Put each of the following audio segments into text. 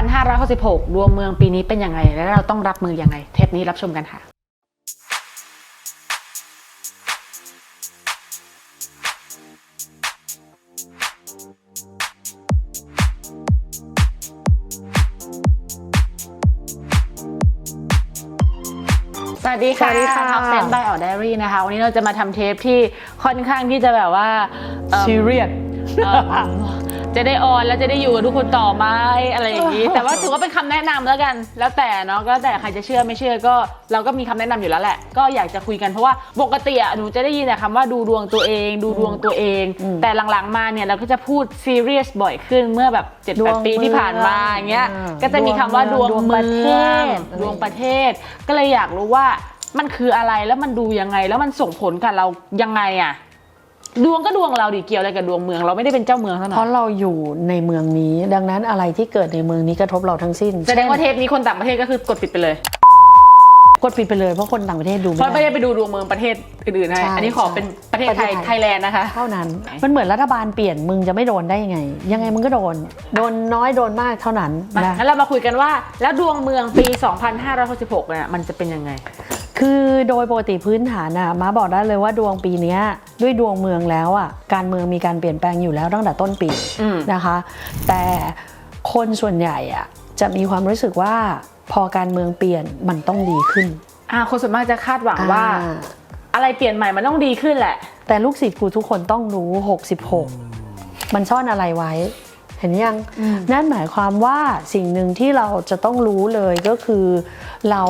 2566 ดวงเมืองปีนี้เป็นยังไง และเราต้องรับมือยังไง เทปนี้รับชมกันค่ะ สวัสดีค่ะสวัสดีค่ะ ท็อปเซนบายออ d ด r รี่นะคะ วันนี้เราจะมาทำเทปที่ค่อนข้างที่จะแบบว่าเอิ่ม ซีเรียส เอิ่ม จะได้ออนแล้วจะได้อยู่กับทุกคนต่อไหมอะไรอย่างนี้ แต่ว่าถือว่าเป็นคำแนะนำแล้วกัน แล้วแต่เนาะก็แต่ใครจะเชื่อไม่เชื่อก็เราก็มีคำแนะนำอยู่แล้วแหละ ก็อยากจะคุยกันเพราะว่าปกติอะหนูจะได้ยินแต่คำว่าดูดวงตัวเอง ดูดวงตัวเองอืมแต่หลังๆมาเนี่ยเราก็จะพูดซีเรียสบ่อยขึ้นเมื่อแบบ7จ็ดดแปวดงปีที่ผ่านมาอย่างเงี้ยอ่าก็จะมีคำว่าดวงดวงเมืประเทองศดวงประเทศ ก็เลยอยากรู้ว่ามันคืออะไรแล้วมันดูยังไงแล้วมันส่งผลกับเรายังไงอะ ดวงก็ดวงเราดิเกี่ยวอะไรกับดวงเมือง เราไม่ได้เป็นเจ้าเมืองเท่าเพนั้นราะเราอยู่ในเมืองนี้ ดังนั้นอะไรที่เกิดในเมืองนี้กระทบเราทั้งสิ้นแสดงว่าเทช่นปนี้คนต่างประเทศก็คือกดปิดไปเลยกดปิดไปเลยเพราะคนต่างประเทศดูเพราะไม่ไม่ได้ ได้ไปดูดวงเมืองประเทศอื่นๆให้ใช่อันนี้ขอเป็นประเทศไทยประเทศไทย ไทยแลนด์นะคะ เท่านั้น มันเหมือนรัฐบาลเปลี่ยนมึงจะไม่โดนได้ยังไง ยังไงมึงก็โดน โดนน้อยโดนมากเท่านั้นมานะงั้นเรามาคุยกันว่า แล้วดวงเมืองปี 2566เนี่ยมันจะเป็นยังไง คือโดยปกติพื้นฐานอะมาบอกได้เลยว่าดวงปีเนี้ยด้วยดวงเมืองแล้วอะการเมืองมีการเปลี่ยนแปลงอยู่แล้วตั้งแต่ต้นปีอืมนะคะ แต่คนส่วนใหญ่อะจะมีความรู้สึกว่าพอการเมืองเปลี่ยนมันต้องดีขึ้นอ่าคนส่วนมากจะคาดหวังว่าอ่าอะไรเปลี่ยนใหม่มันต้องดีขึ้นแหละ แต่ลูกศิษย์กูทุกคนต้องรู้ 66 มันซ่อนอะไรไว้ เห็นยังอืมนั่นหมายความว่าสิ่งหนึ่งที่เราจะต้องรู้เลยก็คือ เรา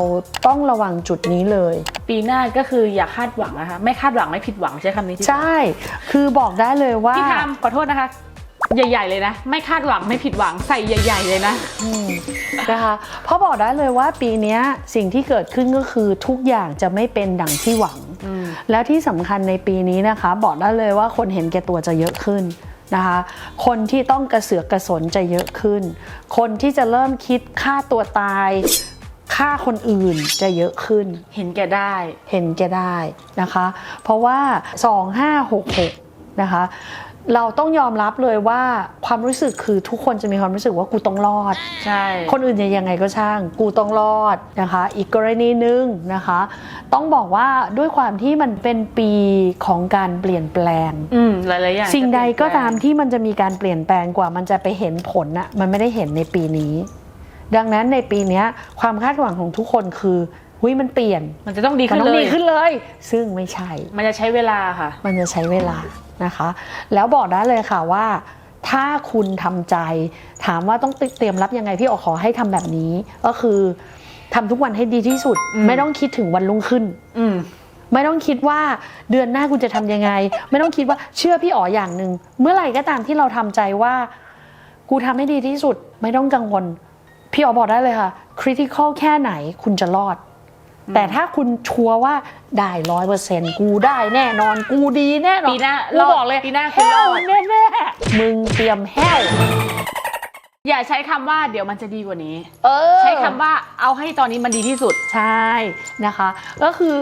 ต้องระวังจุดนี้เลย ปีหน้าก็คืออย่าคาดหวังนะคะไม่คาดหวังไม่ผิดหวังใช้คำนี้ที่ใช่ คือบอกได้เลยว่าพี่ทำขอโทษนะคะใหญ่ ๆ เลยนะ ไม่คาดหวังไม่ผิดหวังใส่ใหญ่ ๆ เลยนะอืมนะคะเพราะบอกได้เลยว่าปีเนี้ยสิ่งที่เกิดขึ้นก็คือทุกอย่างจะไม่เป็นดังที่หวังอืมแล้วที่สำคัญในปีนี้นะคะ บอกได้เลยว่าคนเห็นแก่ตัวจะเยอะขึ้น นะคะ คนที่ต้องกระเสือกกระสนจะเยอะขึ้น คนที่จะเริ่มคิดฆ่าตัวตายฆ่าคนอื่นจะเยอะขึ้น เห็นแก่ได้ เห็นแก่ได้นะคะ เพราะว่า 2566 นะคะ เราต้องยอมรับเลยว่าความรู้สึกคือทุกคนจะมีความรู้สึกว่ากูต้องรอด ใช่ คนอื่นจะยังไงก็ช่าง กูต้องรอดนะคะ อีกกรณีหนึ่งนะคะ ต้องบอกว่าด้วยความที่มันเป็นปีของการเปลี่ยนแปลง อืมหลายๆอย่างสิ่งใดก็ตามจะเปลี่ยนแปลที่มันจะมีการเปลี่ยนแปลงกว่ามันจะไปเห็นผลน่ะมันไม่ได้เห็นในปีนี้ ดังนั้นในปีเนี้ยความคาดหวังของทุกคนคือ หุยมันเปลี่ยนงมันจะต้องดีมันขึ้นต้อเลงดีย ขึ้นเลย ซึ่งไม่ใช่ มันจะใช้เวลาค่ะ มันจะใช้เวลานะคะ แล้วบอกได้เลยค่ะว่า ถ้าคุณทำใจ ถามว่าต้องเตรียมรับยังไงพี่ออกขอให้ทำแบบนี้ ก็คือทำทุกวันให้ดีที่สุด อืม ไม่ต้องคิดถึงวันรุ่งขึ้น อืม ไม่ต้องคิดว่าเดือนหน้าคุณจะทำยังไง ไม่ต้องคิดว่าเชื่อพี่อ๋ออย่างหนึ่งเมื่อไหร่ก็ตามที่เราทำใจว่า กูทำให้ดีที่สุด ไม่ต้องกังวล พี่อ๋อบอกได้เลยค่ะคริติคอลแค่ไหนคุณจะรอด แต่ถ้าคุณชัวร์ว่าได้ร้อยเปอร์เซ็นต์กูได้แน่นอนกูดีแน่นอนปีหน้ากูรอดบอกเลยปีหน้าคุณแห้รวอดแน่แน่ๆมึงเตรียมแห้วอย่าใช้คำว่าเดี๋ยวมันจะดีกว่านี้เออใช้คำว่าเอาให้ตอนนี้มันดีที่สุดใช่นะคะ ก็คือ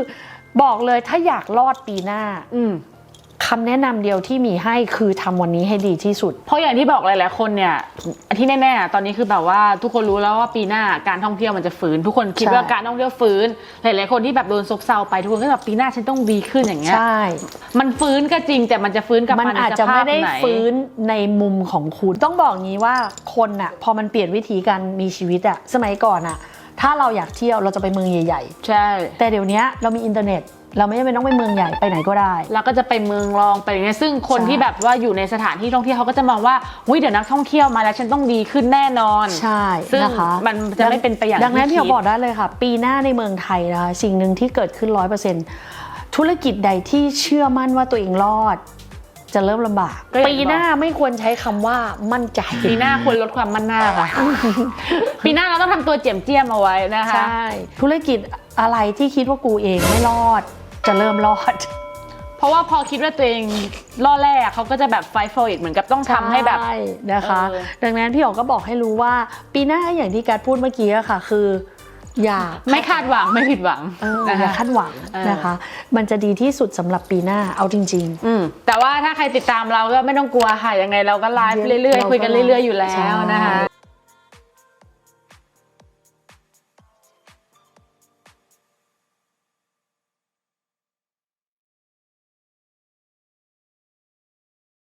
บอกเลยถ้าอยากรอดปีหน้าอืม คำแนะนำเดียวที่มีให้คือทำวันนี้ให้ดีที่สุด เพราะอย่างที่บอกหลายๆคนเนี่ยที่แน่ๆตอนนี้คือแบบว่าทุกคนรู้แล้วว่าปีหน้าการท่องเที่ยวมันจะฟื้น ทุกคนคิดใช่ว่าการท่องเที่ยวฟื้น หลายๆคนที่แบบโดนซบเซาไปทุกคนก็แบบปีหน้าฉันต้องดีขึ้นอย่างเงี้ยใช่ มันฟื้นก็จริงแต่มันจะฟื้นกลับมันมาในอาจสจะภาไม่พได้ไหนฟื้นในมุมของคุณต้องบอกงี้ว่าคนน่ะพอมันเปลี่ยนวิธีการมีชีวิตอะสมัยก่อนอะถ้าเราอยากเที่ยวเราจะไปเมืองใหญ่ใช่ๆแต่เดี๋ยวนี้เรามีอินเทอร์เน็ต เราไม่จำเป็นต้องไปเมืองใหญ่ไปไหนก็ได้ แล้วก็จะไปเมืองรองไปอย่างเงี้ยซึ่งคนใช่ ที่แบบว่าอยู่ในสถานที่ท่องเที่ยวเขาก็จะมองว่าวิเดี๋ยวนักท่องเที่ยวมาแล้วฉันต้องดีขึ้นแน่นอน ใช่ซึ่งนะคะมันจะไม่เป็นไปอย่างดังนั้นที่พี่คิดบอกได้เลยค่ะ ปีหน้าในเมืองไทยนะคะสิ่งหนึ่งที่เกิดขึ้นร้อยเปอร์เซ็นต์ธุรกิจใดที่เชื่อมั่นว่าตัวเองรอด จะเริ่มลำบาก ก็อย่าง ปีหน้าไม่ควรใช้คำว่ามั่นใจ ปีหน้าควรลดความมั่นหน้าค่ะ ปีหน้าเราต้องทำตัวเจียมเจียมเอาไว้นะคะ ใช่ ธุรกิจอะไรที่คิดว่ากูเองไม่รอด จะเริ่มรอด เพราะว่าพอคิดว่าตัวเองล่อแรกเขาก็จะแบบ fight for it เหมือนกับต้องทำให้แบบ ช่นะคะ เออ ดังนั้นพี่อ๋อก็บอกให้รู้ว่า ปีหน้าอย่างที่การพูดเมื่อกี้อะค่ะ คือ อย่าไม่คาดหวังไม่ผิดหวังเออนะอย่าคะ คาดหวังเออ นะคะ มันจะดีที่สุดสำหรับปีหน้าเอาจริงอืมแต่ว่าถ้าใครติดตามเราก็ไม่ต้องกลัวค่ะยังไงเราก็ไลฟ์เดี๋ยวเรื่อยเราๆคุยกันก็ไลฟ์เรื่อยๆ อยู่แล้ใช่วนะคะ